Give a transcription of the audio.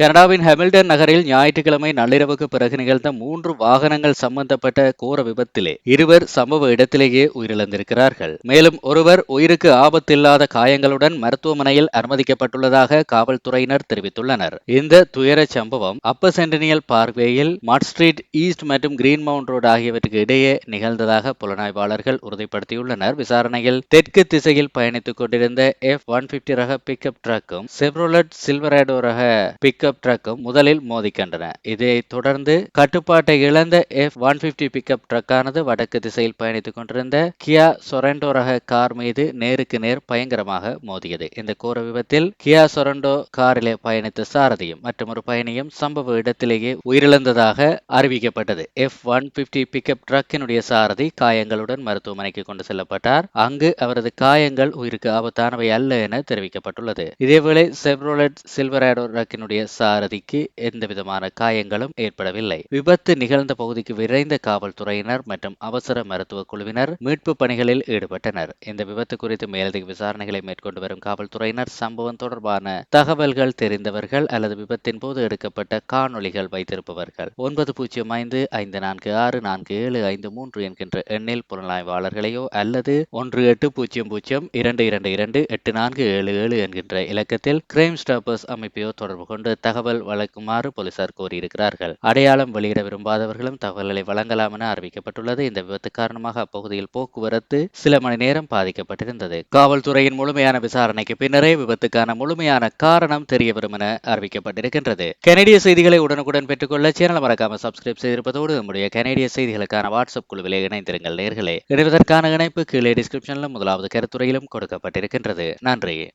கனடாவின் ஹெமில்டன் நகரில் ஞாயிற்றுக்கிழமை நள்ளிரவுக்கு பிறகு நிகழ்ந்த மூன்று வாகனங்கள் சம்பந்தப்பட்ட கோர விபத்திலே இருவர் சம்பவ இடத்திலேயே உயிரிழந்திருக்கிறார்கள். மேலும் ஒருவர் உயிருக்கு ஆபத்தில்லாத காயங்களுடன் மருத்துவமனையில் அனுமதிக்கப்பட்டுள்ளதாக காவல்துறையினர் தெரிவித்துள்ளனர். இந்த துயர சம்பவம் அப்ப சென்டினியல் பார்க்வேயில் மாட் ஸ்ட்ரீட் ஈஸ்ட் மற்றும் கிரீன் மவுண்ட் ரோடு ஆகியவற்றுக்கு இடையே நிகழ்ந்ததாக புலனாய்வாளர்கள் உறுதிப்படுத்தியுள்ளனர். விசாரணையில் தெற்கு திசையில் பயணித்துக் கொண்டிருந்த எஃப் ஒன் பிப்டி ரக பிக்கப் ட்ரக்கும் செவ்ரோலட் சில்வரேடோ ரக பிக்கப் பிக்கப் ட்ரக்கும் முதலில் மோதிக்கண்டன. இதைத் தொடர்ந்து கட்டுப்பாட்டை இழந்த எஃப் ஒன் பிப்டி பிக்கப் ட்ரக்கானது வடக்கு திசையில் பயணித்துக் கொண்டிருந்த கியா சொரண்டோ ரக கார் மீது நேருக்கு நேர் பயங்கரமாக மோதியது. இந்த கோர விபத்தில் கியா சொரண்டோ காரிலே பயணித்த சாரதியும் மற்றும் ஒரு பயணியும் சம்பவ இடத்திலேயே உயிரிழந்ததாக அறிவிக்கப்பட்டது. எஃப் ஒன் பிப்டி பிக்கப் ட்ரக்கினுடைய சாரதி காயங்களுடன் மருத்துவமனைக்கு கொண்டு செல்லப்பட்டார். அங்கு அவரது காயங்கள் உயிருக்கு ஆபத்தானவை அல்ல என தெரிவிக்கப்பட்டுள்ளது. இதேவேளை செவ்ரோலட் சில்வராடோ ரக்கினுடைய சாரதிக்கு எந்த விதமான காயங்களும் ஏற்படவில்லை. விபத்து நிகழ்ந்த பகுதிக்கு விரைந்த காவல்துறையினர் மற்றும் அவசர மருத்துவ குழுவினர் மீட்பு பணிகளில் ஈடுபட்டனர். இந்த விபத்து குறித்து மேலதிக விசாரணைகளை மேற்கொண்டு வரும் காவல்துறையினர் சம்பவம் தொடர்பான தகவல்கள் தெரிந்தவர்கள் அல்லது விபத்தின் போது எடுக்கப்பட்ட காணொளிகள் வைத்திருப்பவர்கள். ஒன்பது பூஜ்ஜியம் ஐந்து ஐந்து நான்கு ஆறு நான்கு ஏழு ஐந்து மூன்று என்கின்ற எண்ணில் புலனாய்வாளர்களையோ அல்லது ஒன்று எட்டு பூஜ்ஜியம் பூஜ்ஜியம் இரண்டு இரண்டு இரண்டு எட்டு நான்கு ஏழு ஏழு என்கின்ற இலக்கத்தில் கிரைம் ஸ்டாப்பர்ஸ் அமைப்பையோ தொடர்பு கொண்டு தகவல் வழங்குமாறு போலீசார் கோரியிருக்கிறார்கள். அடையாளம் வெளியிட விரும்பாதவர்களும் தகவல்களை வழங்கலாம் என அறிவிக்கப்பட்டுள்ளது. இந்த விபத்து காரணமாக அப்பகுதியில் போக்குவரத்து சில மணி நேரம் பாதிக்கப்பட்டிருந்தது. காவல்துறையின் முழுமையான விசாரணைக்கு பின்னரே விபத்துக்கான முழுமையான காரணம் தெரியவரும் என அறிவிக்கப்பட்டிருக்கின்றது. கனடிய செய்திகளை உடனுக்குடன் பெற்றுக்கொள்ள சேனல் மறக்காம சப்ஸ்கிரைப் செய்திருப்பதோடு நம்முடைய கனடிய செய்திகளுக்கான வாட்ஸ்அப் குழுவிலே இணைந்திருங்கள் நேர்களே. இணைவதற்கான இணைப்பு கீழே டிஸ்கிரிப்ஷனிலும் முதலாவது கருத்துறையிலும் கொடுக்கப்பட்டிருக்கின்றது. நன்றி.